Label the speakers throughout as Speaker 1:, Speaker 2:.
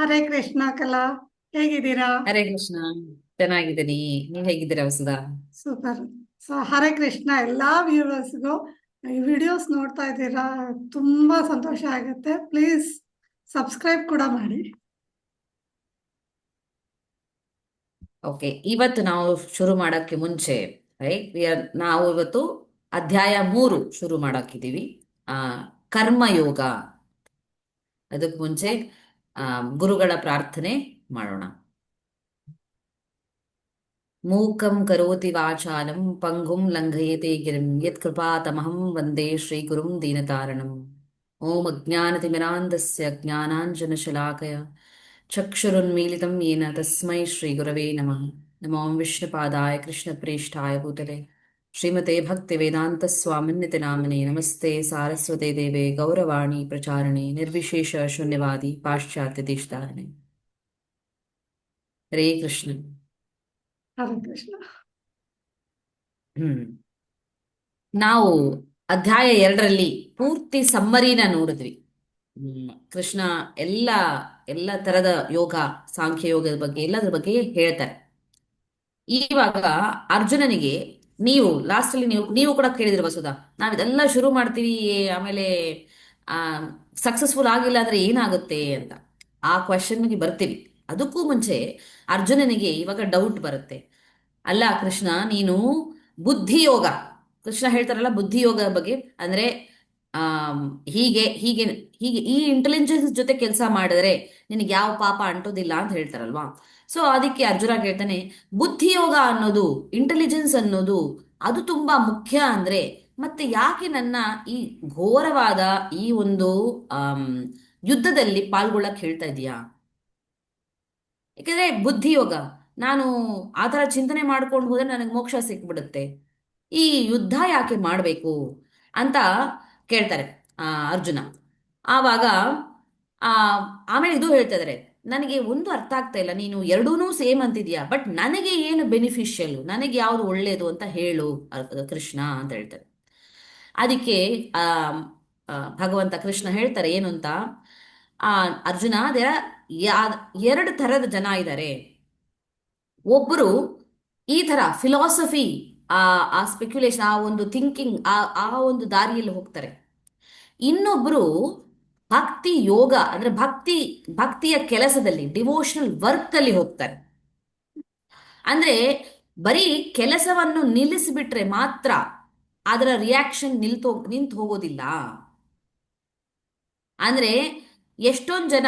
Speaker 1: ಹರೇ ಕೃಷ್ಣ ಕಲಾ ಹೇಗಿದ್ದೀರಾ?
Speaker 2: ಹರೇ ಕೃಷ್ಣ ಚೆನ್ನಾಗಿದ್ದೀನಿ. ನೀವ್ ಹೇಗಿದ್ದೀರಾ ವಸುಧಾ?
Speaker 1: ಸೂಪರ್. ಸೊ ಹರೇ ಕೃಷ್ಣ ಎಲ್ಲಾ ವ್ಯೂವರ್ಸ್ಗೂ ಈ ವಿಡಿಯೋಸ್ ನೋಡ್ತಾ ಇದ್ದೀರಾ ತುಂಬಾ ಸಂತೋಷ ಆಗುತ್ತೆ. ಪ್ಲೀಸ್ ಸಬ್ಸ್ಕ್ರೈಬ್ ಕೂಡ ಮಾಡಿ.
Speaker 2: ಓಕೆ ಇವತ್ತು ನಾವು ಶುರು ಮಾಡೋಕ್ಕೆ ಮುಂಚೆ ರೈಟ್ ನಾವು ಇವತ್ತು ಅಧ್ಯಾಯ ಮೂರು ಶುರು ಮಾಡೋಕ್ಕಿದ್ದೀವಿ ಆ ಕರ್ಮಯೋಗ. ಅದಕ್ಕೆ ಮುಂಚೆ ಗುರುಗಳ ಪ್ರಾರ್ಥನೆ ಮಾಡೋಣ ಮೂಕಂ ಕರೋತಿ ವಾಚಾಲಂ ಪಂಗುಂ ಲಂಘಯತೆ ಗಿರಿಂ ಯತ್ಕೃಪಾತಮಹಂ ವಂದೇ ಶ್ರೀಗುರುಂ ದೀನತಾರಣಂ ಓಂ ಅಜ್ಞಾನತಿಮಿರಾಂಧಸ್ಯ ಜ್ಞಾನಾಂಜನಶಲಾಕಯ ಚಕ್ಷುರುನ್ಮೀಲಿತಂ ಯೇನ ತಸ್ಮೈ ಶ್ರೀಗುರವೇ ನಮಃ ನಮೋ ವಿಷ್ಣುಪಾದಾಯ ಕೃಷ್ಣಪ್ರೇಷ್ಠಾಯ ಭೂತಲೆ ಶ್ರೀಮತೆ ಭಕ್ತಿವೇದಾಂತ ಸ್ವಾಮಿನ್ಯತೆ ನಾಮನೆ ನಮಸ್ತೆ ಸಾರಸ್ವತೆ ದೇವೆ ಗೌರವಾಣಿ ಪ್ರಚಾರಣೆ ನಿರ್ವಿಶೇಷ ಶೂನ್ಯವಾದಿ ಪಾಶ್ಚಾತ್ಯ ದೇಶಧಾರಣೆ. ಹರೇ ಕೃಷ್ಣ.
Speaker 1: ಹರೇ ಕೃಷ್ಣ.
Speaker 2: ಹ್ಮ್. ನಾವು ಅಧ್ಯಾಯ ಎರಡರಲ್ಲಿ ಪೂರ್ತಿ ಸಮ್ಮರಿನ ನೋಡಿದ್ವಿ. ಕೃಷ್ಣ ಎಲ್ಲ ಎಲ್ಲ ತರದ ಯೋಗ ಸಾಂಖ್ಯ ಯೋಗದ ಬಗ್ಗೆ ಎಲ್ಲದರ ಬಗ್ಗೆ ಹೇಳ್ತಾರೆ. ಇವಾಗ ಅರ್ಜುನನಿಗೆ ನೀವು ಲಾಸ್ಟ್ ಅಲ್ಲಿ ನೀವು ನೀವು ಕೂಡ ಕೇಳಿದ್ರಿ ವಸುಧಾ. ನಾವ್ ಇದೆಲ್ಲ ಶುರು ಮಾಡ್ತೀವಿ, ಆಮೇಲೆ, ಆ ಸಕ್ಸಸ್ಫುಲ್ ಆಗಿಲ್ಲ ಅಂದ್ರೆ ಏನಾಗುತ್ತೆ ಅಂತ. ಆ ಕ್ವಶನ್ಗೆ ಬರ್ತೀವಿ. ಅದಕ್ಕೂ ಮುಂಚೆ ಅರ್ಜುನನಿಗೆ ಇವಾಗ ಡೌಟ್ ಬರುತ್ತೆ. ಅಲ್ಲ ಕೃಷ್ಣ, ನೀನು ಬುದ್ಧಿಯೋಗ. ಕೃಷ್ಣ ಹೇಳ್ತಾರಲ್ಲ ಬುದ್ಧಿಯೋಗ ಬಗ್ಗೆ. ಅಂದ್ರೆ ಹೀಗೆ ಹೀಗೆ ಹೀಗೆ ಈ ಇಂಟೆಲಿಜೆನ್ಸ್ ಜೊತೆ ಕೆಲಸ ಮಾಡಿದ್ರೆ ನಿನಗೆ ಯಾವ ಪಾಪ ಅಂಟೋದಿಲ್ಲ ಅಂತ ಹೇಳ್ತಾರಲ್ವಾ? ಸೊ ಅದಕ್ಕೆ ಅರ್ಜುನ ಕೇಳ್ತಾನೆ ಬುದ್ಧಿಯೋಗ ಅನ್ನೋದು ಇಂಟೆಲಿಜೆನ್ಸ್ ಅನ್ನೋದು, ಅದು ತುಂಬಾ ಮುಖ್ಯ ಅಂದ್ರೆ ಮತ್ತೆ ಯಾಕೆ ನನ್ನ ಈ ಘೋರವಾದ ಈ ಒಂದು ಯುದ್ಧದಲ್ಲಿ ಪಾಲ್ಗೊಳ್ಳಕ್ ಹೇಳ್ತಾ ಇದೀಯಾ ಯಾಕಂದ್ರೆ ಬುದ್ಧಿಯೋಗ, ನಾನು ಆ ಥರ ಚಿಂತನೆ ಮಾಡ್ಕೊಂಡು ಹೋದ್ರೆ ನನಗೆ ಮೋಕ್ಷ ಸಿಕ್ಬಿಡುತ್ತೆ. ಈ ಯುದ್ಧ ಯಾಕೆ ಮಾಡಬೇಕು? ಅಂತ ಕೇಳ್ತಾರೆ ಅರ್ಜುನ. ಆವಾಗ, ಆ, ಆಮೇಲೆ ಇದು ಹೇಳ್ತಾ ನನಗೆ ಒಂದು ಅರ್ಥ ಆಗ್ತಾ ಇಲ್ಲ, ನೀನು ಎರಡೂ ಸೇಮ್ ಅಂತಿದ್ಯಾ, ಬಟ್ ನನಗೆ ಏನು ಬೆನಿಫಿಷಿಯಲ್ ನನಗೆ ಯಾವುದು ಒಳ್ಳೇದು ಅಂತ ಹೇಳು ಕೃಷ್ಣ ಅಂತ ಹೇಳ್ತಾರೆ. ಅದಕ್ಕೆ, ಆ ಭಗವಂತ ಕೃಷ್ಣ ಹೇಳ್ತಾರೆ ಏನು ಅಂತ ಆ, ಅರ್ಜುನ ಅದರ ಎರಡು ತರದ ಜನ ಇದ್ದಾರೆ ಒಬ್ಬರು ಈ ತರ ಫಿಲಾಸಫಿ ಆ ಆ ಸ್ಪೆಕ್ಯುಲೇಷನ್ ಆ ಒಂದು ಥಿಂಕಿಂಗ್ ಆ ಆ ಒಂದು ದಾರಿಯಲ್ಲಿ ಹೋಗ್ತಾರೆ. ಇನ್ನೊಬ್ರು ಭಕ್ತಿ ಯೋಗ, ಅಂದ್ರೆ ಭಕ್ತಿ, ಭಕ್ತಿಯ ಕೆಲಸದಲ್ಲಿ ಡಿವೋಷನಲ್ ವರ್ಕ್ ಅಲ್ಲಿ ಹೋಗ್ತಾರೆ. ಅಂದ್ರೆ ಬರೀ ಕೆಲಸವನ್ನು ನಿಲ್ಲಿಸಿಬಿಟ್ರೆ ಮಾತ್ರ ಅದರ ರಿಯಾಕ್ಷನ್ ನಿಲ್ತೋ, ನಿಂತು ಹೋಗೋದಿಲ್ಲ. ಅಂದ್ರೆ ಎಷ್ಟೊಂದು ಜನ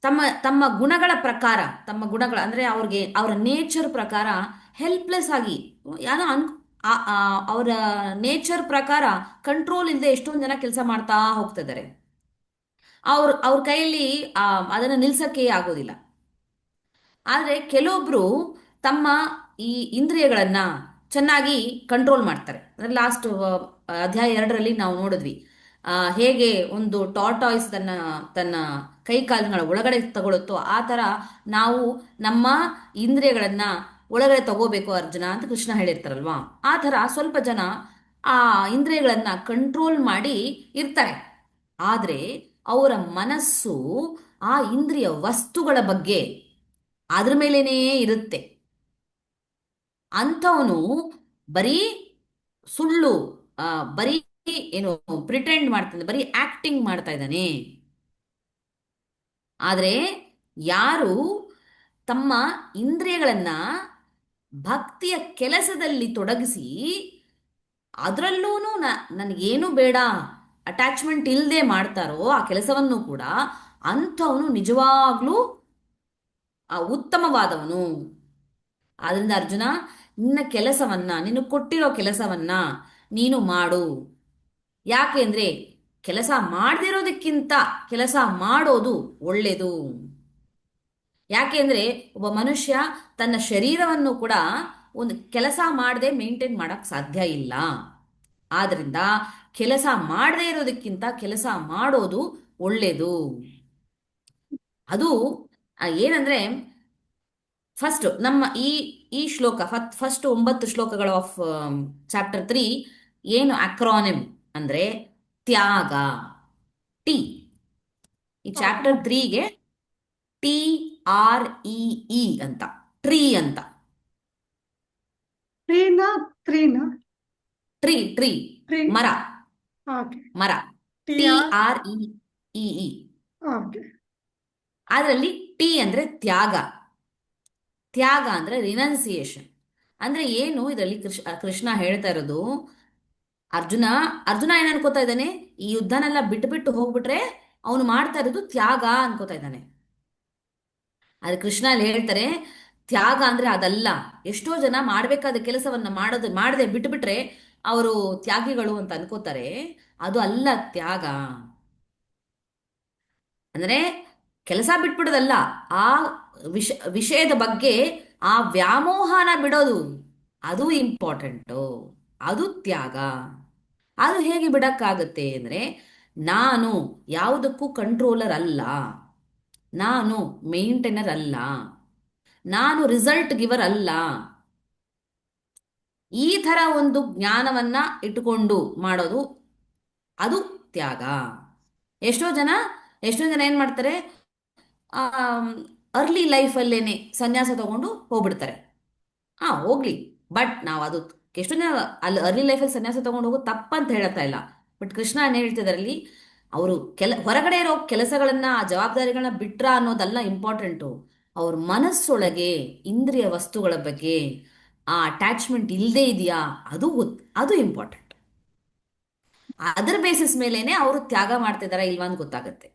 Speaker 2: ತಮ್ಮ ತಮ್ಮ ಗುಣಗಳ ಪ್ರಕಾರ, ತಮ್ಮ ಗುಣಗಳ, ಅಂದ್ರೆ ಅವ್ರಿಗೆ, ಅವರ ನೇಚರ್ ಪ್ರಕಾರ ಹೆಲ್ಪ್ಲೆಸ್ ಆಗಿ, ಯಾರೋ ಅನ್ ಅವರ ನೇಚರ್ ಪ್ರಕಾರ ಕಂಟ್ರೋಲ್ ಇಲ್ಲದೆ ಎಷ್ಟೊಂದು ಜನ ಕೆಲಸ ಮಾಡ್ತಾ ಹೋಗ್ತಿದ್ದಾರೆ ಅವ್ರ ಅವ್ರ ಕೈಯಲ್ಲಿ ಅದನ್ನು ನಿಲ್ಸಕ್ಕೆ ಆಗೋದಿಲ್ಲ. ಆದರೆ ಕೆಲವೊಬ್ರು ತಮ್ಮ ಈ ಇಂದ್ರಿಯಗಳನ್ನ ಚೆನ್ನಾಗಿ ಕಂಟ್ರೋಲ್ ಮಾಡ್ತಾರೆ. ಅಂದ್ರೆ ಲಾಸ್ಟ್ ಅಧ್ಯಾಯ ಎರಡರಲ್ಲಿ ನಾವು ನೋಡಿದ್ವಿ. ಹೇಗೆ ಒಂದು ಟಾಟಾಯ್ಸ್ ತನ್ನ ತನ್ನ ಕೈ ಕಾಲುಗಳ ಒಳಗಡೆ ತಗೊಳುತ್ತೋ ಆ ಥರ ನಾವು ನಮ್ಮ ಇಂದ್ರಿಯಗಳನ್ನ ಒಳಗಡೆ ತಗೋಬೇಕು ಅರ್ಜುನ ಅಂತ ಕೃಷ್ಣ ಹೇಳಿರ್ತಾರಲ್ವಾ? ಆ ಥರ ಸ್ವಲ್ಪ ಜನ ಆ ಇಂದ್ರಿಯಗಳನ್ನ ಕಂಟ್ರೋಲ್ ಮಾಡಿ ಇರ್ತಾರೆ. ಆದ್ರೆ ಅವರ ಮನಸ್ಸು ಆ ಇಂದ್ರಿಯ ವಸ್ತುಗಳ ಬಗ್ಗೆ ಅದ್ರ ಮೇಲೇನೇ ಇರುತ್ತೆ. ಅಂಥವನು ಬರೀ ಸುಳ್ಳು ಬರೀ ಏನು ಪ್ರಿಟೆಂಡ್ ಮಾಡ್ತಾನೆ, ಬರೀ ಆಕ್ಟಿಂಗ್ ಮಾಡ್ತಾ ಇದ್ದಾನೆ. ಆದ್ರೆ ಯಾರು ತಮ್ಮ ಇಂದ್ರಿಯಗಳನ್ನ ಭಕ್ತಿಯ ಕೆಲಸದಲ್ಲಿ ತೊಡಗಿಸಿ ಅದರಲ್ಲೂ ನನಗೇನು ಬೇಡ ಅಟ್ಯಾಚ್ಮೆಂಟ್ ಇಲ್ಲದೆ ಮಾಡ್ತಾರೋ ಆ ಕೆಲಸವನ್ನು ಕೂಡ ಅಂಥವನು ನಿಜವಾಗ್ಲೂ, ಆ, ಉತ್ತಮವಾದವನು. ಆದ್ರಿಂದ ಅರ್ಜುನ, ನಿನ್ನ ಕೆಲಸವನ್ನ ನೀನು ಕೊಟ್ಟಿರೋ ಕೆಲಸವನ್ನ ನೀನು ಮಾಡು. ಯಾಕೆ ಅಂದ್ರೆ ಕೆಲಸ ಮಾಡದಿರೋದಕ್ಕಿಂತ ಕೆಲಸ ಮಾಡೋದು ಒಳ್ಳೇದು. ಯಾಕೆ ಅಂದ್ರೆ ಒಬ್ಬ ಮನುಷ್ಯ ತನ್ನ ಶರೀರವನ್ನು ಕೂಡ ಒಂದು ಕೆಲಸ ಮಾಡದೆ ಮೇಂಟೈನ್ ಮಾಡಕ್ ಸಾಧ್ಯ ಇಲ್ಲ. ಆದ್ರಿಂದ ಕೆಲಸ ಮಾಡದೇ ಇರೋದಕ್ಕಿಂತ ಕೆಲಸ ಮಾಡೋದು ಒಳ್ಳೇದು. ಅದು ಏನಂದ್ರೆ ಫಸ್ಟ್ ನಮ್ಮ ಈ ಈ ಶ್ಲೋಕ ಫಸ್ಟ್ ಒಂಬತ್ತು ಶ್ಲೋಕಗಳು ಆಫ್ ಚಾಪ್ಟರ್ ತ್ರೀ ಏನು ಅಕ್ರಾನಿಮ್ ಅಂದ್ರೆ ತ್ಯಾಗ ಟಿ. ಈ ಚಾಪ್ಟರ್ ತ್ರೀಗೆ ಟಿ ಆರ್ ಇ ಇ ಅಂತ. ಟ್ರೀ ಅಂತ.
Speaker 1: ಟ್ರೀನಾ
Speaker 2: ಟ್ರೀ ಟ್ರೀ ಮರ. ಮರ.
Speaker 1: ಟಿ ಆರ್
Speaker 2: ಇ ಇ ಅದರಲ್ಲಿ ಟಿ ಅಂದ್ರೆ ತ್ಯಾಗ. ತ್ಯಾಗ ಅಂದ್ರೆ ರಿನನ್ಸಿಯೇಷನ್ ಅಂದ್ರೆ ಏನು ಇದರಲ್ಲಿ ಕೃಷ್ಣ ಕೃಷ್ಣ ಹೇಳ್ತಾ ಇರೋದು ಅರ್ಜುನ ಅರ್ಜುನ ಏನ್ ಅನ್ಕೋತಾ ಇದ್ದಾನೆ? ಈ ಯುದ್ಧನೆಲ್ಲ ಬಿಟ್ಟು ಬಿಟ್ಟು ಹೋಗ್ಬಿಟ್ರೆ ಅವನು ಮಾಡ್ತಾ ಇರೋದು ತ್ಯಾಗ ಅನ್ಕೋತಾ ಇದ್ದಾನೆ. ಆದ್ರೆ ಕೃಷ್ಣ ಅಲ್ಲಿ ಹೇಳ್ತಾರೆ, ತ್ಯಾಗ ಅಂದ್ರೆ ಅದಲ್ಲ. ಎಷ್ಟೋ ಜನ ಮಾಡ್ಬೇಕಾದ ಕೆಲಸವನ್ನ ಮಾಡೋದು, ಮಾಡದೆ ಬಿಟ್ಬಿಟ್ರೆ ಅವರು ತ್ಯಾಗಿಗಳು ಅಂತ ಅನ್ಕೋತಾರೆ. ಅದು ಅಲ್ಲ ತ್ಯಾಗ. ಅಂದ್ರೆ ಕೆಲಸ ಬಿಟ್ಬಿಡೋದಲ್ಲ. ಆ ವಿಷ, ವಿಷಯದ ಬಗ್ಗೆ ಆ ವ್ಯಾಮೋಹನ ಬಿಡೋದು. ಅದು ಇಂಪಾರ್ಟೆಂಟು ಅದು ತ್ಯಾಗ. ಅದು ಹೇಗೆ ಬಿಡಕ್ಕಾಗತ್ತೆ ಅಂದ್ರೆ, ನಾನು ಯಾವುದಕ್ಕೂ ಕಂಟ್ರೋಲರ್ ಅಲ್ಲ. ನಾನು ಮೇಂಟೈನರ್ ಅಲ್ಲ. ನಾನು ರಿಸಲ್ಟ್ ಗಿವರ್ ಅಲ್ಲ. ಈ ಥರ ಒಂದು ಜ್ಞಾನವನ್ನ ಇಟ್ಟುಕೊಂಡು ಮಾಡೋದು ಅದು ತ್ಯಾಗ. ಎಷ್ಟೋ ಜನ ಎಷ್ಟೋ ಜನ ಏನು ಮಾಡ್ತಾರೆ? ಅರ್ಲಿ ಲೈಫಲ್ಲೇನೆ ಸನ್ಯಾಸ ತಗೊಂಡು ಹೋಗ್ಬಿಡ್ತಾರೆ. ಹಾ ಹೋಗ್ಲಿ. ಬಟ್ ನಾವು ಅದು ಎಷ್ಟೋ ಜನ ಅಲ್ಲಿ ಅರ್ಲಿ ಲೈಫಲ್ಲಿ ಸನ್ಯಾಸ ತಗೊಂಡು ಹೋಗೋದು ತಪ್ಪಂತ ಹೇಳ್ತಾ ಇಲ್ಲ. ಬಟ್ ಕೃಷ್ಣ ಏನ್ ಹೇಳ್ತಿದಾರಲ್ಲಿ ಅವರು ಕೆಲ, ಹೊರಗಡೆ ಇರೋ ಕೆಲಸಗಳನ್ನ, ಆ ಜವಾಬ್ದಾರಿಗಳನ್ನ ಬಿಟ್ರ ಅನ್ನೋದಲ್ಲ ಇಂಪಾರ್ಟೆಂಟು ಅವ್ರ ಮನಸ್ಸೊಳಗೆ ಇಂದ್ರಿಯ ವಸ್ತುಗಳ ಬಗ್ಗೆ ಆ ಅಟ್ಯಾಚ್ಮೆಂಟ್ ಇಲ್ಲದೆ ಇದೆಯಾ, ಅದು ಅದು ಇಂಪಾರ್ಟೆಂಟ್ ಅದರ ಬೇಸಿಸ್ ಮೇಲೇನೆ ಅವರು ತ್ಯಾಗ ಮಾಡ್ತಿದಾರ ಇಲ್ವಾ ಅಂತ ಗೊತ್ತಾಗತ್ತೆ.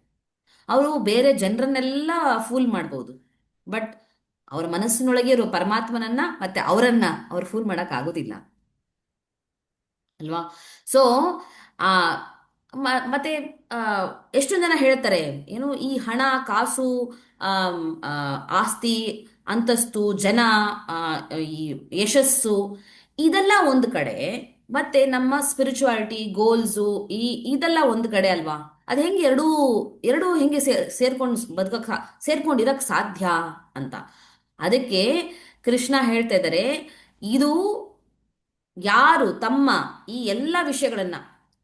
Speaker 2: ಅವರು ಬೇರೆ ಜನರನ್ನೆಲ್ಲ ಫೂಲ್ ಮಾಡ್ಬೋದು. ಬಟ್ ಅವರ ಮನಸ್ಸಿನೊಳಗೆ ಇರೋ ಪರಮಾತ್ಮನನ್ನ ಮತ್ತೆ ಅವರನ್ನ ಅವ್ರು ಫೂಲ್ ಮಾಡಕ್ ಆಗೋದಿಲ್ಲ. ಅಲ್ವಾ? ಸೊ ಆ ಮತ್ತೆ ಎಷ್ಟು ಜನ ಹೇಳ್ತಾರೆ, ಏನು ಈ ಹಣ, ಕಾಸು ಆಸ್ತಿ, ಅಂತಸ್ತು, ಜನ ಈ ಯಶಸ್ಸು, ಇದೆಲ್ಲ ಒಂದು ಕಡೆ, ಮತ್ತೆ ನಮ್ಮ ಸ್ಪಿರಿಚುವಾಲಿಟಿ ಗೋಲ್ಸು ಈ, ಇದೆಲ್ಲ ಒಂದು ಕಡೆ ಅಲ್ವಾ? ಅದು ಹೆಂಗೆ ಎರಡೂ ಎರಡೂ ಹೆಂಗೆ ಸೇರ್ ಸೇರ್ಕೊಂಡು ಬದುಕಕ್ ಸಾ- ಸೇರ್ಕೊಂಡಿರಕ್ ಸಾಧ್ಯ ಅಂತ. ಅದಕ್ಕೆ ಕೃಷ್ಣ ಹೇಳ್ತಾ ಇದ್ದಾರೆ, ಇದು ಯಾರು ತಮ್ಮ ಈ ಎಲ್ಲ ವಿಷಯಗಳನ್ನ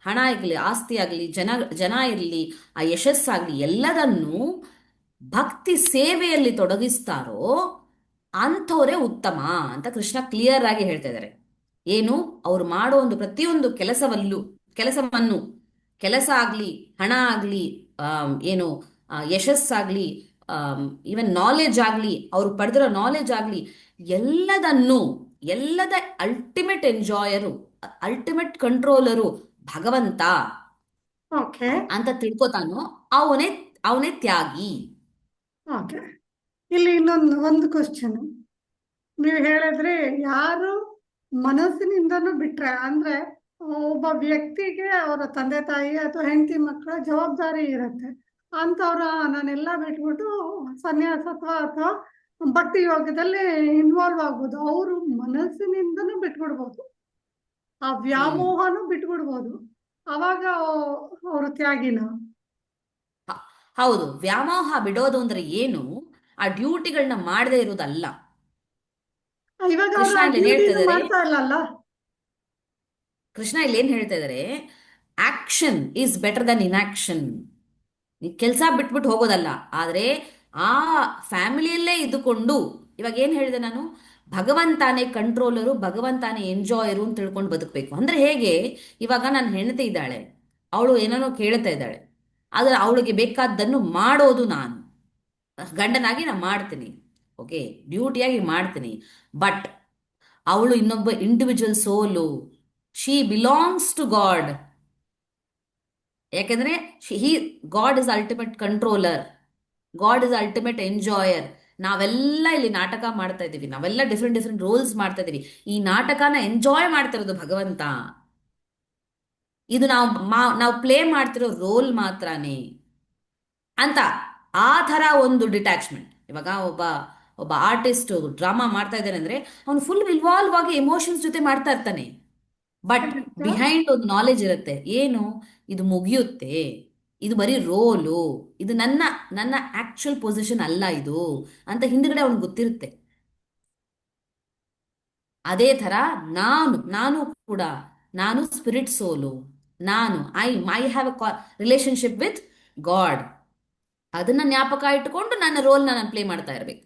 Speaker 2: ಹಣ ಆಗಲಿ, ಆಸ್ತಿ ಆಗಲಿ, ಜನ ಜನ ಇರಲಿ, ಆ ಯಶಸ್ಸಾಗಲಿ ಎಲ್ಲದನ್ನು ಭಕ್ತಿ ಸೇವೆಯಲ್ಲಿ ತೊಡಗಿಸ್ತಾರೋ ಅಂಥವರೇ ಉತ್ತಮ ಅಂತ ಕೃಷ್ಣ ಕ್ಲಿಯರ್ ಆಗಿ ಹೇಳ್ತಾ ಇದ್ದಾರೆ. ಏನು? ಅವ್ರು ಮಾಡೋ ಒಂದು ಪ್ರತಿಯೊಂದು ಕೆಲಸವಲ್ಲೂ, ಕೆಲಸವನ್ನು, ಕೆಲಸ ಆಗಲಿ, ಹಣ ಆಗಲಿ ಏನು ಯಶಸ್ಸಾಗ್ಲಿ ಈವನ್ ನಾಲೆಜ್ ಆಗಲಿ, ಅವರು ಪಡೆದಿರೋ ನಾಲೆಜ್ ಆಗಲಿ, ಎಲ್ಲದನ್ನು, ಎಲ್ಲದ ಅಲ್ಟಿಮೇಟ್ ಎಂಜಾಯರು ಅಲ್ಟಿಮೇಟ್ ಕಂಟ್ರೋಲರು ಭಗವಂತ
Speaker 1: ಓಕೆ.
Speaker 2: ಅಂತ ತಿಳ್ಕೊತಾನೋ ಅವನೇ ಅವನೇ ತ್ಯಾಗಿ.
Speaker 1: ಓಕೆ. ಇಲ್ಲಿ ಇನ್ನೊಂದು ಒಂದು ಕ್ವಶನ್ ನೀವು ಹೇಳಿದ್ರೆ ಯಾರು ಮನಸ್ಸಿನಿಂದನೂ ಬಿಟ್ರೆ ಅಂದ್ರೆ ಒಬ್ಬ ವ್ಯಕ್ತಿಗೆ ಅವರ ತಂದೆ ತಾಯಿ ಅಥವಾ ಹೆಂಡತಿ ಮಕ್ಕಳ ಜವಾಬ್ದಾರಿ ಇರುತ್ತೆ. ಅಂತವ್ರ ನಾನೆಲ್ಲ ಬಿಟ್ಬಿಟ್ಟು ಸನ್ಯಾಸತ್ವ ಅಥವಾ ಭಕ್ತಿ ಯೋಗದಲ್ಲಿ ಇನ್ವಾಲ್ವ್ ಆಗ್ಬೋದು. ಅವರು ಮನಸ್ಸಿನಿಂದನೂ ಬಿಟ್ಬಿಡ್ಬೋದು. ಆ ವ್ಯಾಮೋಹನು ಬಿಟ್ಬಿಡ್ಬೋದು. ಅವಾಗ ಅವರು ತ್ಯಾಗಿನ
Speaker 2: ಹೌದು. ವ್ಯಾಮೋಹ ಬಿಡೋದು ಅಂದ್ರೆ ಏನು? ಆ ಡ್ಯೂಟಿಗಳನ್ನ ಮಾಡದೇ ಇರೋದಲ್ಲ
Speaker 1: ಇವಾಗ
Speaker 2: ಕೃಷ್ಣ ಇಲ್ಲಿ ಕೃಷ್ಣ ಏನ್ ಹೇಳ್ತಾ ಇದಾರೆ action is better than inaction ಕೆಲಸ ಬಿಟ್ಬಿಟ್ಟು ಹೋಗೋದಲ್ಲ. ಆದ್ರೆ ಆ ಫ್ಯಾಮಿಲಿಯಲ್ಲೇ ಇದ್ದುಕೊಂಡು ಇವಾಗ ಏನ್ ಹೇಳಿದೆ ನಾನು? ಭಗವಂತಾನೇ ಕಂಟ್ರೋಲರು, ಭಗವಂತಾನೇ ಎಂಜಾಯರು ಅಂತ ತಿಳ್ಕೊಂಡು ಬದುಕಬೇಕು. ಅಂದ್ರೆ ಹೇಗೆ? ಇವಾಗ ನನ್ನ ಹೆಂಡತಿ ಇದ್ದಾಳೆ, ಅವಳು ಏನೇನೋ ಕೇಳ್ತಾ ಇದ್ದಾಳೆ, ಆದರೆ ಅವಳಿಗೆ ಬೇಕಾದ್ದನ್ನು ಮಾಡೋದು ನಾನು. ಗಂಡನಾಗಿ ನಾನು ಮಾಡ್ತೀನಿ, ಓಕೆ? ಡ್ಯೂಟಿಯಾಗಿ ಮಾಡ್ತೀನಿ ಬಟ್ ಅವಳು ಇನ್ನೊಬ್ಬ ಇಂಡಿವಿಜುವಲ್ ಸೋಲು ಶಿ ಬಿಲಾಂಗ್ಸ್ ಟು ಗಾಡ್ ಯಾಕೆಂದ್ರೆ he god is ultimate controller god is ultimate enjoyer ನಾವೆಲ್ಲ ಇಲ್ಲಿ ನಾಟಕ ಮಾಡ್ತಾ ಇದ್ದೀವಿ. ನಾವೆಲ್ಲ ಡಿಫ್ರೆಂಟ್ ಡಿಫ್ರೆಂಟ್ ರೋಲ್ಸ್ ಮಾಡ್ತಾ ಇದ್ದೀವಿ. ಈ ನಾಟಕನ ಎಂಜಾಯ್ ಮಾಡ್ತಿರೋದು ಭಗವಂತ. ಇದು ನಾವು ನಾವು ಪ್ಲೇ ಮಾಡ್ತಿರೋ ರೋಲ್ ಮಾತ್ರನೇ ಅಂತ ಆ ಥರ ಒಂದು ಡಿಟ್ಯಾಚ್ಮೆಂಟ್ ಇವಾಗ ಒಬ್ಬ ಒಬ್ಬ ಆರ್ಟಿಸ್ಟ್ ಡ್ರಾಮಾ ಮಾಡ್ತಾ ಇದ್ದಾನೆ ಅಂದ್ರೆ ಅವನು ಫುಲ್ ಇನ್ವಾಲ್ವ್ ಆಗಿ ಎಮೋಷನ್ಸ್ ಜೊತೆ ಮಾಡ್ತಾ ಇರ್ತಾನೆ. ಬಟ್ ಬಿಹೈಂಡ್ ಒಂದು ನಾಲೆಜ್ ಇರುತ್ತೆ. ಏನು? ಇದು ಮುಗಿಯುತ್ತೆ. ಇದು ಬರೀ ರೋಲು. ಇದು ನನ್ನ ನನ್ನ ಆಕ್ಚುಯಲ್ ಪೊಸಿಷನ್ ಅಲ್ಲ ಇದು ಅಂತ ಹಿಂದ್ಗಡೆ ಅವನಿಗೆ ಗೊತ್ತಿರುತ್ತೆ. ಅದೇ ತರ ನಾನು ನಾನು ಕೂಡ, ನಾನು ಸ್ಪಿರಿಟ್ ಸೋಲು. ನಾನು I my have a relationship with god ಅದನ್ನ ಜ್ಞಾಪಕ ಇಟ್ಕೊಂಡು ನನ್ನ ರೋಲ್ ನಾನು ಪ್ಲೇ ಮಾಡ್ತಾ ಇರ್ಬೇಕು.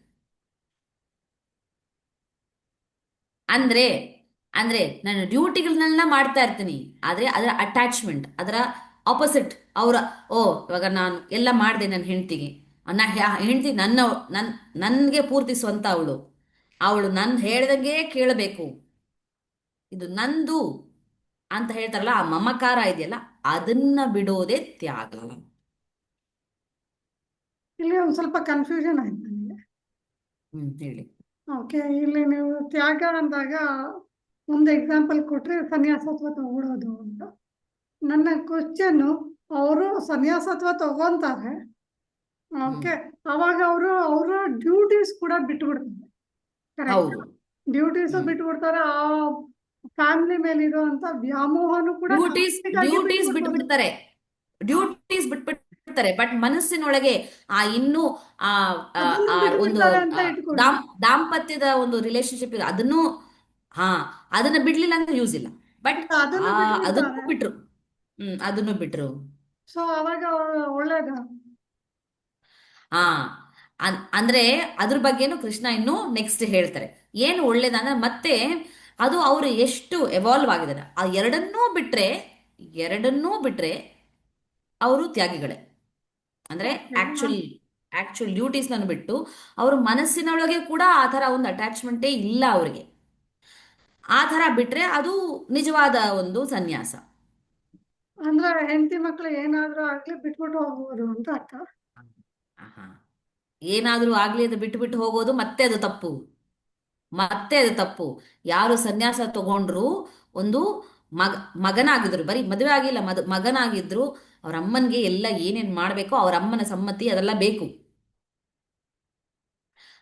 Speaker 2: ಅಂದ್ರೆ ಅಂದ್ರೆ ನಾನು ಡ್ಯೂಟಿಗಳನ್ನೆಲ್ಲ ಮಾಡ್ತಾ ಇರ್ತೀನಿ. ಆದ್ರೆ ಅದರ ಅಟ್ಯಾಚ್ಮೆಂಟ್ ಅದರ ಆಪೋಸಿಟ್ ಅವರ ಓ ಇವಾಗ ನಾನು ಎಲ್ಲ ಮಾಡಿದೆ ನನ್ನ ಹೆಂಡ್ತಿಗೆ. ನನ್ನ ಹೆಂಡತಿ ನನ್ನ ನನ್ ನನಗೆ ಪೂರ್ತಿ ಸ್ವಂತ ಅವಳು. ಅವಳು ನನ್ನ ಹೇಳ್ದಂಗೆ ಕೇಳಬೇಕು. ಇದು ನಂದು ಅಂತ ಹೇಳ್ತಾರಲ್ಲ ಆ ಮಮಕಾರ ಇದೆಯಲ್ಲ ಅದನ್ನ ಬಿಡೋದೇ ತ್ಯಾಗ.
Speaker 1: ಇಲ್ಲಿ ಒಂದು ಸ್ವಲ್ಪ ಕನ್ಫ್ಯೂಷನ್ ಆಯ್ತು ನನಗೆ
Speaker 2: ಹ್ಮ್ ಹೇಳಿ.
Speaker 1: ಓಕೆ ಇಲ್ಲಿ ನೀವು ತ್ಯಾಗ ಅಂದಾಗ ಒಂದು ಎಕ್ಸಾಂಪಲ್ ಕೊಟ್ರೆ ಸನ್ಯಾಸತ್ವ ತಗೊಳ್ಳೋದು ಅಂತ. ನನ್ನ ಕ್ವಶನ್ ಅವರು ಸನ್ಯಾಸತ್ವ ತಗೊಂತಾರೆ. ಓಕೆ ಅವಾಗ ಅವರು ಅವರ ಡ್ಯೂಟೀಸ್ ಕೂಡ ಬಿಟ್ಬಿಡ್ತಾರೆ. ಡ್ಯೂಟೀಸ್. ಬಿಟ್ಬಿಡ್ತಾರೆ. ಆ ಫ್ಯಾಮಿಲಿ ಮೇಲೆ ಇರುವಂತ ವ್ಯಾಮೋಹನು ಕೂಡ
Speaker 2: ಡ್ಯೂಟೀಸ್. ಬಿಟ್ಬಿಡ್ತಾರೆ. ಡ್ಯೂಟೀಸ್ ಬಿಟ್ಬಿಡ್ತಾರೆ. ಬಟ್ ಮನಸ್ಸಿನೊಳಗೆ ಆ ಇನ್ನು ಆ ಒಂದು ದದಾಂಪತ್ಯದ ಒಂದು ರಿಲೇಶನ್ಶಿಪ್ ಇದೆ ಅದನ್ನು ಹಾ ಅದನ್ನ ಬಿಡ್ಲಿಲ್ಲ ಅಂದ್ರೆ ಯೂಸ್ ಇಲ್ಲ. ಬಟ್
Speaker 1: ಅದನ್ನು
Speaker 2: ಬಿಟ್ರು. ಹ್ಮ್ ಅದನ್ನು ಬಿಟ್ರು.
Speaker 1: ಸೊ ಅವಾಗ ಒಳ್ಳೇದ.
Speaker 2: ಹಾ ಅನ್- ಅಂದ್ರೆ ಅದ್ರ ಬಗ್ಗೆನೂ ಕೃಷ್ಣ ಇನ್ನು ನೆಕ್ಸ್ಟ್ ಹೇಳ್ತಾರೆ. ಏನು ಒಳ್ಳೇದಂದ್ರೆ ಮತ್ತೆ ಅದು ಅವರು ಎಷ್ಟು ಎವಾಲ್ವ್ ಆಗಿದ್ದಾರೆ. ಆ ಎರಡನ್ನೂ ಬಿಟ್ರೆ ಎರಡನ್ನೂ ಬಿಟ್ರೆ ಅವರು ತ್ಯಾಗಿಗಳೇ. ಅಂದ್ರೆ. ಆಕ್ಚುಲ್ ಆಕ್ಚುಲ್ ಡ್ಯೂಟೀಸ್ ನಾನು ಬಿಟ್ಟು ಅವ್ರ ಮನಸ್ಸಿನೊಳಗೆ ಕೂಡ ಆ ತರ ಒಂದು ಅಟ್ಯಾಚ್ಮೆಂಟೇ ಇಲ್ಲ ಅವರಿಗೆ. ಆ ಥರ ಬಿಟ್ರೆ ಅದು ನಿಜವಾದ ಒಂದು ಸನ್ಯಾಸ.
Speaker 1: ಅಂದ್ರೆ ಹೆಂಡತಿ ಮಕ್ಳು ಏನಾದ್ರೂ ಆಗ್ಲಿ ಬಿಟ್ಬಿಟ್ಟು ಹೋಗ್ಬೋದು ಅಂತ ಅರ್ಥ.
Speaker 2: ಏನಾದ್ರೂ ಆಗ್ಲಿ ಅದು ಬಿಟ್ಟು ಬಿಟ್ಟು ಹೋಗೋದು ಮತ್ತೆ ಅದು ತಪ್ಪು. ಮತ್ತೆ ಅದು ತಪ್ಪು. ಯಾರು ಸನ್ಯಾಸ ತಗೊಂಡ್ರು ಒಂದು ಮಗ, ಮಗನಾಗಿದ್ರು, ಬರೀ ಮದುವೆ ಆಗಿಲ್ಲ, ಮದ್, ಮಗನಾಗಿದ್ರು, ಅವ್ರ ಅಮ್ಮನ್ಗೆ ಎಲ್ಲ ಏನೇನ್ ಮಾಡ್ಬೇಕೋ ಅವ್ರ ಅಮ್ಮನ ಸಮ್ಮತಿ ಅದೆಲ್ಲ ಬೇಕು.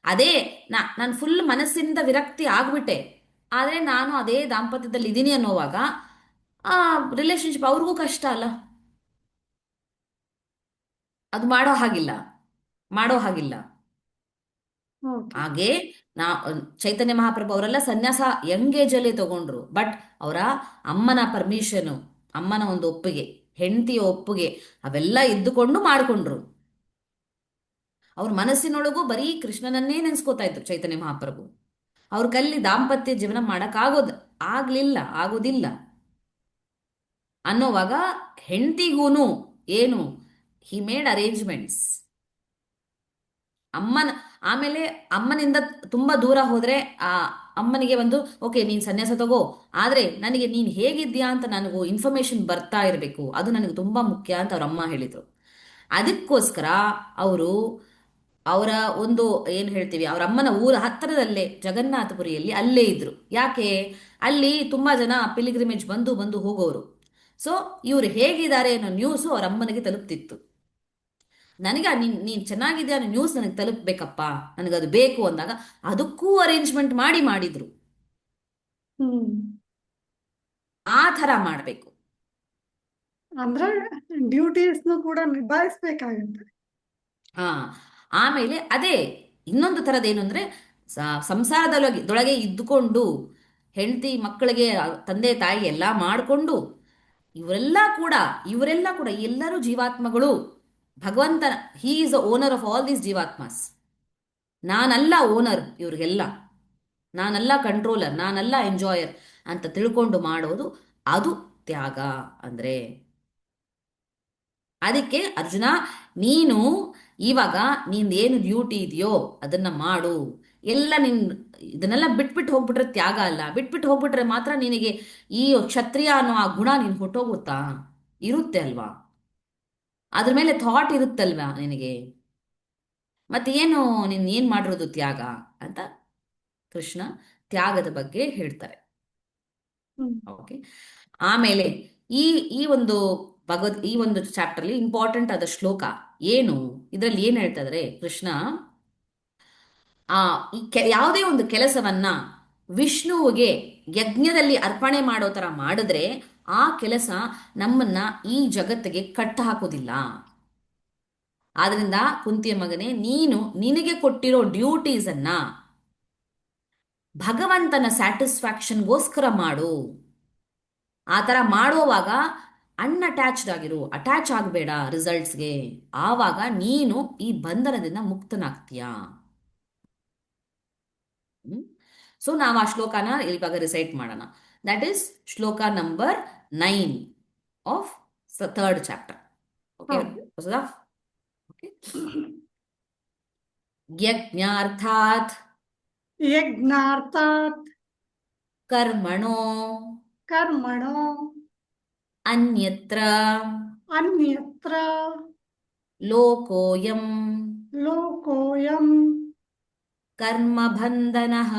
Speaker 2: ಅದೇ ನಾ, ನಾನು ಫುಲ್ ಮನಸ್ಸಿಂದ ವಿರಕ್ತಿ ಆಗ್ಬಿಟ್ಟೆ. ಆದ್ರೆ ನಾನು ಅದೇ ದಾಂಪತ್ಯದಲ್ಲಿ ಇದ್ದೀನಿ ಅನ್ನೋವಾಗ ಆ ರಿಲೇಶನ್ಶಿಪ್ ಅವ್ರಿಗೂ ಕಷ್ಟ ಅಲ್ಲ. ಅದು ಮಾಡೋ ಹಾಗಿಲ್ಲ. ಮಾಡೋ ಹಾಗಿಲ್ಲ. ಹಾಗೆ ನಾ ಚೈತನ್ಯ ಮಹಾಪ್ರಭು ಅವರೆಲ್ಲ ಸನ್ಯಾಸ ಯಂಗ್ ಏಜ್ ಅಲ್ಲಿ ತಗೊಂಡ್ರು. ಬಟ್ ಅವರ ಅಮ್ಮನ ಪರ್ಮಿಷನ್ ಅಮ್ಮನ ಒಂದು ಒಪ್ಪಿಗೆ ಹೆಂಡತಿಯ ಒಪ್ಪಿಗೆ ಅವೆಲ್ಲ ಇದ್ದುಕೊಂಡು ಮಾಡಿಕೊಂಡ್ರು. ಅವ್ರ ಮನಸ್ಸಿನೊಳಗೂ ಬರೀ ಕೃಷ್ಣನನ್ನೇ ನೆನ್ಸ್ಕೋತಾ ಇದ್ರು ಚೈತನ್ಯ ಮಹಾಪ್ರಭು. ಅವ್ರ ಕಲ್ಲಿ ದಾಂಪತ್ಯ ಜೀವನ ಮಾಡಕ್ ಆಗೋದ್ ಆಗ್ಲಿಲ್ಲ ಆಗೋದಿಲ್ಲ. ಅನ್ನೋವಾಗ ಹೆಂಡತಿಗೂನು ಏನು ಹಿ ಮೇಡ್ ಅರೇಂಜ್ಮೆಂಟ್ಸ್ ಅಮ್ಮನ, ಆಮೇಲೆ ಅಮ್ಮನಿಂದ ತುಂಬಾ ದೂರ ಹೋದ್ರೆ ಆ ಅಮ್ಮನಿಗೆ ಒಂದು ಓಕೆ, ನೀನ್ ಸನ್ಯಾಸ ತಗೋ. ಆದ್ರೆ ನನಗೆ ನೀನ್ ಹೇಗಿದ್ಯಾ ಅಂತ ನನಗೂ ಇನ್ಫಾರ್ಮೇಶನ್ ಬರ್ತಾ ಇರಬೇಕು. ಅದು ನನಗೆ ತುಂಬಾ ಮುಖ್ಯ ಅಂತ ಅವ್ರ ಅಮ್ಮ ಹೇಳಿದ್ರು. ಅದಕ್ಕೋಸ್ಕರ ಅವರು ಅವರ ಒಂದು ಏನು ಹೇಳ್ತೀವಿ, ಅವರ ಅಮ್ಮನ ಊರ ಹತ್ತಿರದಲ್ಲೇ ಜಗನ್ನಾಥಪುರಿಯಲ್ಲಿ ಅಲ್ಲೇ ಇದ್ರು. ಯಾಕೆ? ಅಲ್ಲಿ ತುಂಬಾ ಜನ ಪಿಲಿಗ್ರಿಮೇಜ್ ಬಂದು ಬಂದು ಹೋಗೋರು. ಸೊ ಇವರು ಹೇಗಿದ್ದಾರೆ ಅನ್ನೋ ನ್ಯೂಸು ಅವ್ರ ಅಮ್ಮನಿಗೆ ತಲುಪ್ತಿತ್ತು. ನನಗೆ ನೀನ್ ನೀನ್ ಚೆನ್ನಾಗಿದ್ಯಾ ಅನ್ನೋ ನ್ಯೂಸ್ ನನಗೆ ತಲುಪಬೇಕಪ್ಪ? ನನಗದು ಬೇಕು ಅಂದಾಗ ಅದಕ್ಕೂ ಅರೇಂಜ್ಮೆಂಟ್ ಮಾಡಿ ಮಾಡಿದ್ರು. ಆ ತರ ಮಾಡಬೇಕು.
Speaker 1: ಅಂದ್ರೆ ಡ್ಯೂಟೀಸ್ನು ಕೂಡ ನಿಭಾಯಿಸ್ಬೇಕಾಗುತ್ತೆ.
Speaker 2: ಹಾ ಆಮೇಲೆ ಅದೇ ಇನ್ನೊಂದು ಥರದ್ದೇನು ಅಂದ್ರೆ ಸಂಸಾರದೊಳಗೆ ದೊಳಗೆ ಇದ್ದುಕೊಂಡು ಹೆಂಡತಿ ಮಕ್ಕಳಿಗೆ ತಂದೆ ತಾಯಿ ಎಲ್ಲ ಮಾಡಿಕೊಂಡು ಇವರೆಲ್ಲ ಕೂಡ ಇವರೆಲ್ಲ ಕೂಡ, ಎಲ್ಲರೂ ಜೀವಾತ್ಮಗಳು. ಭಗವಂತನ he is the owner of all these ಜೀವಾತ್ಮಸ್. ನಾನಲ್ಲ ಓನರ್ ಇವ್ರಿಗೆಲ್ಲ. ನಾನಲ್ಲ ಕಂಟ್ರೋಲರ್ ನಾನಲ್ಲ ಎಂಜಾಯರ್ ಅಂತ ತಿಳ್ಕೊಂಡು ಮಾಡೋದು ಅದು ತ್ಯಾಗ ಅಂದ್ರೆ. ಅದಕ್ಕೆ ಅರ್ಜುನ, ನೀನು ಇವಾಗ ನಿಂದೇನು ಡ್ಯೂಟಿ ಇದೆಯೋ ಅದನ್ನ ಮಾಡು. ಎಲ್ಲ ನಿನ್ ಇದನ್ನೆಲ್ಲ ಬಿಟ್ಬಿಟ್ಟು ಹೋಗ್ಬಿಟ್ರೆ ತ್ಯಾಗ ಅಲ್ಲ. ಬಿಟ್ಬಿಟ್ಟು ಹೋಗ್ಬಿಟ್ರೆ ಮಾತ್ರ ನಿನಗೆ ಈ ಕ್ಷತ್ರಿಯ ಅನ್ನೋ ಆ ಗುಣ ನೀನ್ ಹೊಟ್ಟೋಗುತ್ತಾ ಇರುತ್ತೆ ಅಲ್ವಾ? ಅದ್ರ ಮೇಲೆ ಥಾಟ್ ಇರುತ್ತಲ್ವಾ ನಿನಗೆ? ಮತ್ತೆ ಏನು ನೀನ್ ಏನ್ ಮಾಡಿರೋದು ತ್ಯಾಗ ಅಂತ ಕೃಷ್ಣ ತ್ಯಾಗದ ಬಗ್ಗೆ ಹೇಳ್ತಾರೆ. ಓಕೆ ಆಮೇಲೆ ಈ ಈ ಒಂದು ಭಗವದ್ ಈ ಒಂದು ಚಾಪ್ಟರ್ ಅಲ್ಲಿ ಇಂಪಾರ್ಟೆಂಟ್ ಆದ ಶ್ಲೋಕ ಏನು? ಇದರಲ್ಲಿ ಏನ್ ಹೇಳ್ತಾ ಇದ್ರೆ ಕೃಷ್ಣ? ಆ ಕೆ- ಯಾವುದೇ ಒಂದು ಕೆಲಸವನ್ನ ವಿಷ್ಣುವಿಗೆ ಯಜ್ಞದಲ್ಲಿ ಅರ್ಪಣೆ ಮಾಡೋ ತರ ಮಾಡಿದ್ರೆ ಆ ಕೆಲಸ ನಮ್ಮನ್ನ ಈ ಜಗತ್ತಿಗೆ ಕಟ್ಟ ಹಾಕೋದಿಲ್ಲ ಆದ್ರಿಂದ ಕುಂತಿಯ ಮಗನೇ, ನೀನು ನಿನಗೆ ಕೊಟ್ಟಿರೋ ಡ್ಯೂಟೀಸ್ ಅನ್ನ ಭಗವಂತನ ಸ್ಯಾಟಿಸ್ಫ್ಯಾಕ್ಷನ್ಗೋಸ್ಕರ ಮಾಡು. ಆ ಥರ ಮಾಡುವಾಗ ಅನ್ಅಟ್ಯಾಚ್ಡ್ ಆಗಿರು ಅಟ್ಯಾಚ್ ಆಗಬೇಡ ರಿಸಲ್ಟ್ಸ್ಗೆ ಆವಾಗ ನೀನು ಈ ಬಂಧನದಿಂದ ಮುಕ್ತನಾಗ್ತೀಯಾ. ಸೊ ನಾವು ಆ ಶ್ಲೋಕನ ಇವಾಗ ರಿಸೈಟ್ ಮಾಡೋಣ. That is shloka number nine
Speaker 1: of
Speaker 2: third chapter ಯಜ್ಞಾರ್ಥಾತ್
Speaker 1: ಯಜ್ಞಾರ್ಥಾತ್
Speaker 2: ಕರ್ಮಣೋ
Speaker 1: ಕರ್ಮಣೋ
Speaker 2: ಅನ್ಯತ್ರ
Speaker 1: ಅನ್ಯತ್ರ
Speaker 2: ಲೋಕೋಯಂ
Speaker 1: ಲೋಕೋಯಂ
Speaker 2: कर्मबन्धनः।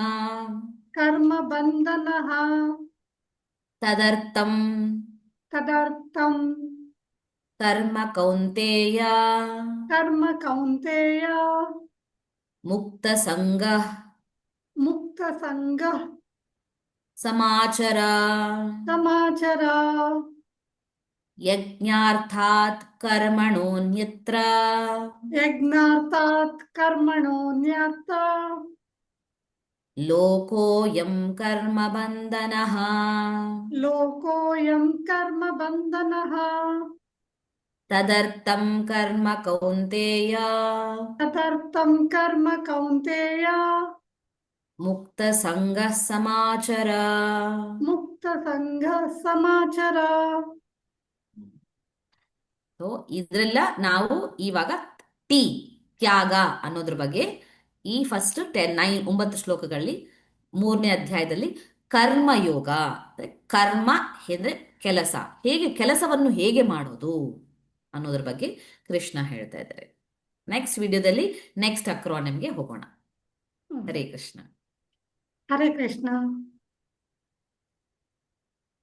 Speaker 1: कर्मबन्धनः। तदर्थं
Speaker 2: तदर्थं कर्म
Speaker 1: कौन्तेय कर्म
Speaker 2: कौन्तेय
Speaker 1: मुक्तसङ्गः।
Speaker 2: मुक्तसङ्गः। कौन्तेया
Speaker 1: मुक्तसङ्ग यज्ञार्थात्
Speaker 2: कर्मणोऽन्यत्र। यज्ञार्थात्
Speaker 1: कर्मणोऽन्यत्र। लोकोऽयं कर्मबन्धनः
Speaker 2: लोकोऽयं कर्मबन्धनः तदर्थं
Speaker 1: कर्म कौन्तेय। तदर्थं
Speaker 2: कर्म कौन्तेया। मुक्तसङ्गः
Speaker 1: समाचर। मुक्तसङ्गः समाचर।
Speaker 2: ಸೊ ಇದ್ರೆಲ್ಲ ನಾವು ಇವಾಗ ಟಿ ತ್ಯಾಗ ಅನ್ನೋದ್ರ ಬಗ್ಗೆ ಈ ಫಸ್ಟ್ ಟೆನ್ ನೈನ್ ಒಂಬತ್ತು ಶ್ಲೋಕಗಳಲ್ಲಿ ಮೂರನೇ ಅಧ್ಯಾಯದಲ್ಲಿ ಕರ್ಮಯೋಗ ಕರ್ಮ ಅಂದ್ರೆ ಕೆಲಸ. ಹೇಗೆ ಕೆಲಸವನ್ನು ಹೇಗೆ ಮಾಡೋದು ಅನ್ನೋದ್ರ ಬಗ್ಗೆ ಕೃಷ್ಣ ಹೇಳ್ತಾ ಇದ್ದಾರೆ. ನೆಕ್ಸ್ಟ್ ವಿಡಿಯೋದಲ್ಲಿ ನೆಕ್ಸ್ಟ್ ಅಕ್ರಾನಿಮ್ಗೆ ಹೋಗೋಣ. ಹರೇ ಕೃಷ್ಣ.
Speaker 1: ಹರೇ ಕೃಷ್ಣ.